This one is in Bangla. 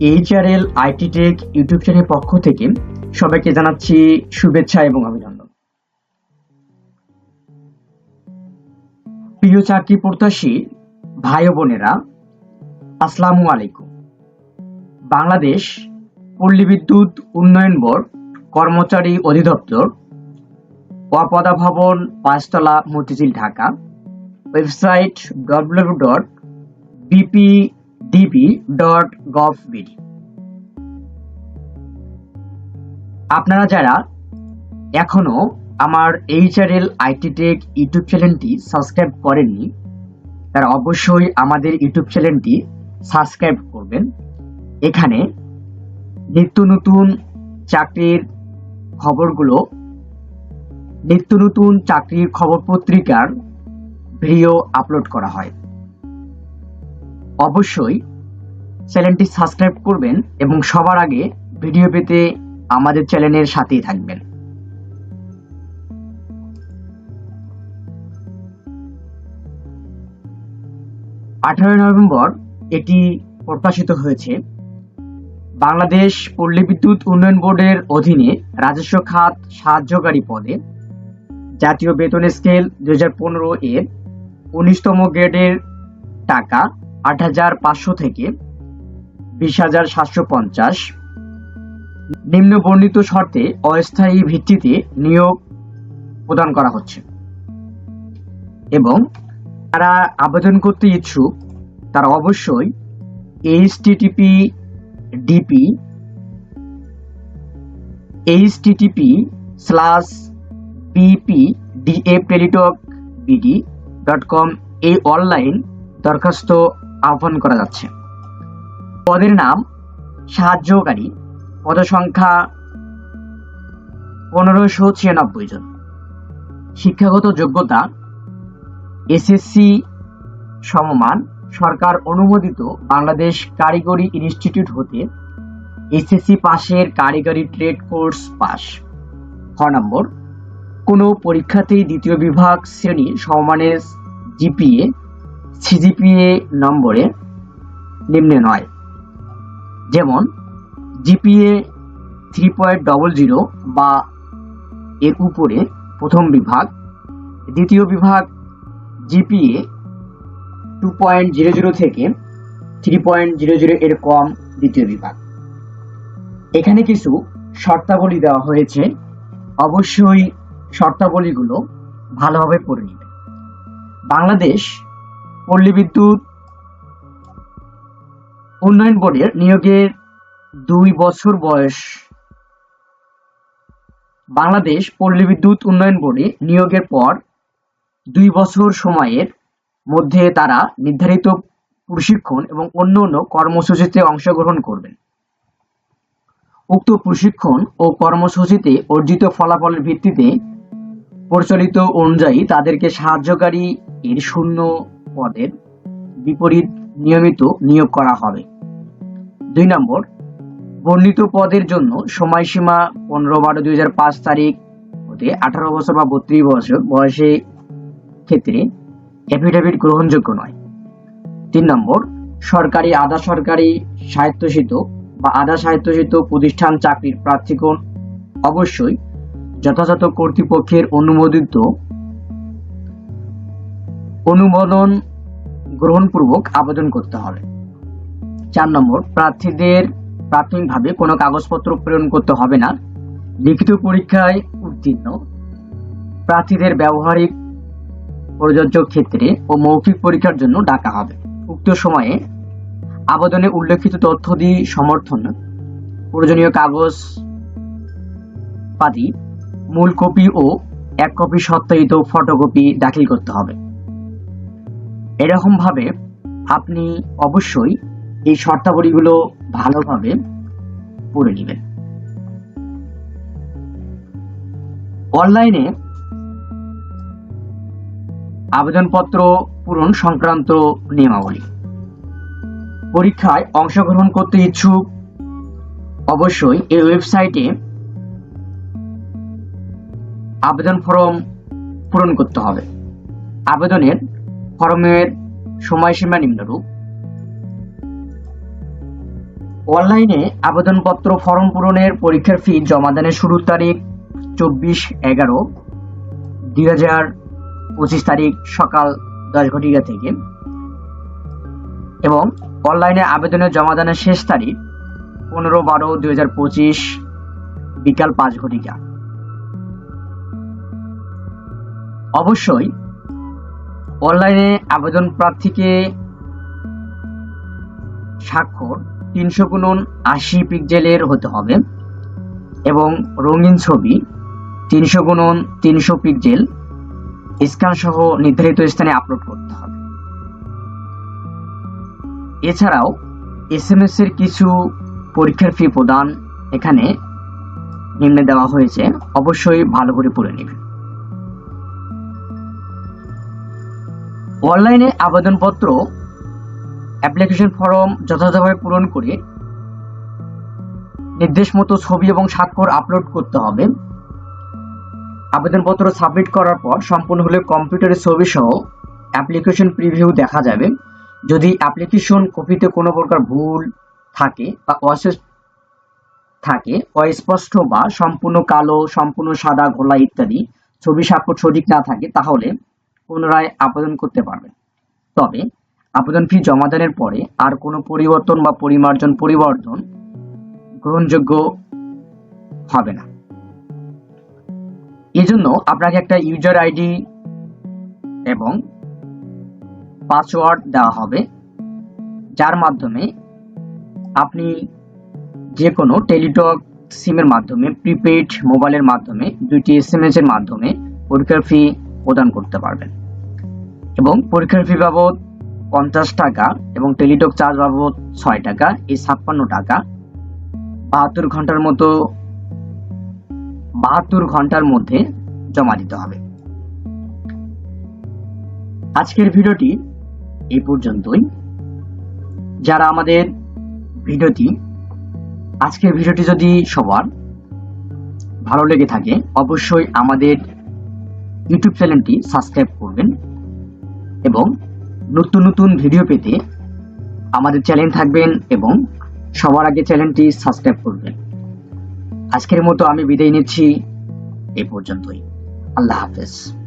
এইচআরএল আইটি টেক ইউটিউব চ্যানেলের পক্ষ থেকে সবাইকে জানাচ্ছি শুভেচ্ছা এবং অভিনন্দন। প্রিয় চাকরি প্রত্যাশী ভাই বোনেরা, আসসালামু আলাইকুম। বাংলাদেশ পল্লী বিদ্যুৎ উন্নয়ন বোর্ড কর্মচারী অধিদপ্তর অপদা ভবন পাঁচতলা Motijheel, Dhaka. Website W dot BPDB dot gov আপনারা যারা এখনও আমার এইচআরএল আইটি টেক ইউটিউব চ্যানেলটি সাবস্ক্রাইব করেননি, তারা অবশ্যই আমাদের ইউটিউব চ্যানেলটি সাবস্ক্রাইব করবেন। এখানে নিত্য নতুন চাকরির খবরগুলো, নিত্য নতুন চাকরির খবর পত্রিকার ভিডিও আপলোড করা হয়। অবশ্যই চ্যানেলটি সাবস্ক্রাইব করবেন এবং সবার আগে ভিডিও পেতে আমাদের চ্যানেলের সাথেই থাকবেন। আঠারোই নভেম্বর এটি প্রকাশিত হয়েছে। বাংলাদেশ পল্লী বিদ্যুৎ উন্নয়ন বোর্ডের অধীনে রাজস্ব খাত সাহায্যকারী পদে জাতীয় বেতন স্কেল দুই হাজার পনেরো এর উনিশতম গ্রেডের টাকা আট হাজার পাঁচশো থেকে বিশ হাজার সাতশো পঞ্চাশ। নিম্ন বর্ণিত শর্তে অস্থায়ী ভিত্তিতে নিয়োগ প্রদান করা হচ্ছে। এবং যারা আবেদন করতে ইচ্ছুক, তারা অবশ্যই HTTP DP HTTP slash BP DF Teletalk BD dot com এই অনলাইন দরখাস্ত আহ্বান করা যাচ্ছে। পদের নাম সাহায্যকারী পদসংখ্যা পনেরোশো ছিয়ানব্বই জন। শিক্ষাগত যোগ্যতা এসএসসি সমমান, সরকার অনুমোদিত বাংলাদেশ কারিগরি ইনস্টিটিউট হতে এসএসসি পাশের কারিগরি ট্রেড কোর্স পাস। খ নম্বর, কোনো পরীক্ষাতেই দ্বিতীয় বিভাগ শ্রেণি সমমানের জিপিএ সিজিপিএ নম্বরে নিম্নে নয়। যেমন GPA three point double zero বা এর উপরে প্রথম বিভাগ, দ্বিতীয় বিভাগ GPA two point zero zero থেকে থ্রি পয়েন্ট জিরো জিরো এর কম দ্বিতীয় বিভাগ। এখানে কিছু শর্তাবলী দেওয়া হয়েছে। অবশ্যই শর্তাবলীগুলো ভালোভাবে পড়ে নেবেন বাংলাদেশ পল্লী বিদ্যুৎ, উন্নয়ন বোর্ডের নিয়োগের দুই বছর বয়স। বাংলাদেশ পল্লী বিদ্যুৎ উন্নয়ন বোর্ডে নিয়োগের পর দুই বছর সময়ের মধ্যে তারা নির্ধারিত প্রশিক্ষণ এবং অন্য অন্য কর্মসূচিতে অংশগ্রহণ করবেন। উক্ত প্রশিক্ষণ ও কর্মসূচিতে অর্জিত ফলাফলের ভিত্তিতে প্রচলিত অনুযায়ী তাদেরকে সাহায্যকারী এর শূন্য পদের বিপরীত নিয়মিত নিয়োগ করা হবে। দুই নম্বর, বর্ণিত পদের জন্য সময়সীমা পনেরো বারো দুই হাজার পাঁচ তারিখ হতে আঠারো বছর বা বত্রিশ বছর বয়সে ক্ষেত্রে অ্যাফিডেভিট গ্রহণযোগ্য নয়। তিন নম্বর, সরকারি আধা সরকারি স্বায়ত্তশীত বা আধা স্বায়ত্তশীত প্রতিষ্ঠান চাকরির প্রার্থীগণ অবশ্যই যথাযথ কর্তৃপক্ষের অনুমোদিত অনুমোদন গ্রহণপূর্বক আবেদন করতে হবে। চার নম্বর, প্রার্থীদের প্রাথমিকভাবে কোনো কাগজপত্র প্রেরণ করতে হবে না। লিখিত পরীক্ষায় উত্তীর্ণ। প্রার্থীদের ব্যবহারিক প্রযোজ্য ক্ষেত্রে ও মৌখিক পরীক্ষার জন্য ডাকা হবে। উক্ত সময়ে আবেদনে উল্লেখিত তথ্য দিয়ে সমর্থন, প্রয়োজনীয় কাগজ পাতি, মূল কপি ও এক কপি সত্যায়িত ফটোকপি দাখিল করতে হবে। এরকম ভাবে আপনি অবশ্যই এই শর্তাবলীগুলো ভালোভাবে পড়ে নেবেন। অনলাইনে আবেদনপত্র পূরণ সংক্রান্ত নিয়মাবলী। পরীক্ষায় অংশগ্রহণ করতে ইচ্ছুক অবশ্যই এই ওয়েবসাইটে আবেদন ফর্ম পূরণ করতে হবে। আবেদনের ফর্মের সময়সীমা নিম্নরূপ। অনলাইনে আবেদনপত্র ফর্ম পূরণের পরীক্ষার ফি জমা জমাদানের শুরুর তারিখ চব্বিশ এগারো, দুই হাজার পঁচিশ তারিখ সকাল দশ ঘটিকা থেকে। এবং অনলাইনে আবেদনের জমাদানের শেষ তারিখ পনেরো বারো, দুই হাজার পঁচিশ বিকাল পাঁচ ঘটিকা। অবশ্যই অনলাইনে আবেদন প্রার্থীকে স্বাক্ষর তিনশো গুণন আশি পিক্সেলের হতে হবে এবং রঙিন ছবি তিনশো গুণন তিনশো পিক্সেল স্ক্যান সহ নির্ধারিত স্থানে আপলোড করতে হবে। এছাড়াও এস এম এস এর কিছু পরীক্ষার ফি প্রদান এখানে নিম্নে দেওয়া হয়েছে। অবশ্যই ভালো করে পড়ে নেবেন। অনলাইনে আবেদনপত্র অ্যাপ্লিকেশন ফর্ম যথাযথভাবে পূরণ করে নির্দেশ মতো ছবি এবং স্বাক্ষর আপলোড করতে হবে। আবেদনপত্র সাবমিট করার পর সম্পূর্ণ হলে কম্পিউটারের ছবি সহ অ্যাপ্লিকেশন প্রিভিউ দেখা যাবে। যদি অ্যাপ্লিকেশন কপিতে কোনো প্রকার ভুল থাকে বা থাকে, অস্পষ্ট বা সম্পূর্ণ কালো, সম্পূর্ণ সাদা, ঘোলা ইত্যাদি, ছবি স্বাক্ষর সঠিক না থাকে, তাহলে পুনরায় আবেদন করতে পারবেন। তবে আবেদন ফি জমা জমাদানের পরে আর কোনো পরিবর্তন বা পরিমার্জন পরিবর্তন গ্রহণযোগ্য হবে না। এজন্য আপনাকে একটা ইউজার আইডি এবং পাসওয়ার্ড দেওয়া হবে, যার মাধ্যমে আপনি যে কোনো টেলিটক সিমের মাধ্যমে, প্রিপেইড মোবাইলের মাধ্যমে, দুইটি এস এম এস এর মাধ্যমে পরীক্ষার ফি প্রদান করতে পারবেন। এবং পরীক্ষার ফি বাবদ পঞ্চাশ টাকা এবং টেলিটক চার্জ বাবদ ছয় টাকা, এই ছাপ্পান্ন টাকা। বাহাত্তর ঘণ্টার মতো, বাহাত্তর ঘণ্টার মধ্যে জমা দিতে হবে। আজকের ভিডিওটি এই পর্যন্তই। যারা আমাদের ভিডিওটি, আজকের ভিডিওটি যদি সবার ভালো লেগে থাকে, অবশ্যই আমাদের ইউটিউব চ্যানেলটি সাবস্ক্রাইব করবেন এবং নতুন নতুন ভিডিও পেতে আমাদের চ্যানেল থাকবেন এবং সবার আগে চ্যানেলটি সাবস্ক্রাইব করবেন। আজকের মতো আমি বিদায় নিচ্ছি, এ পর্যন্তই। আল্লাহ হাফেজ।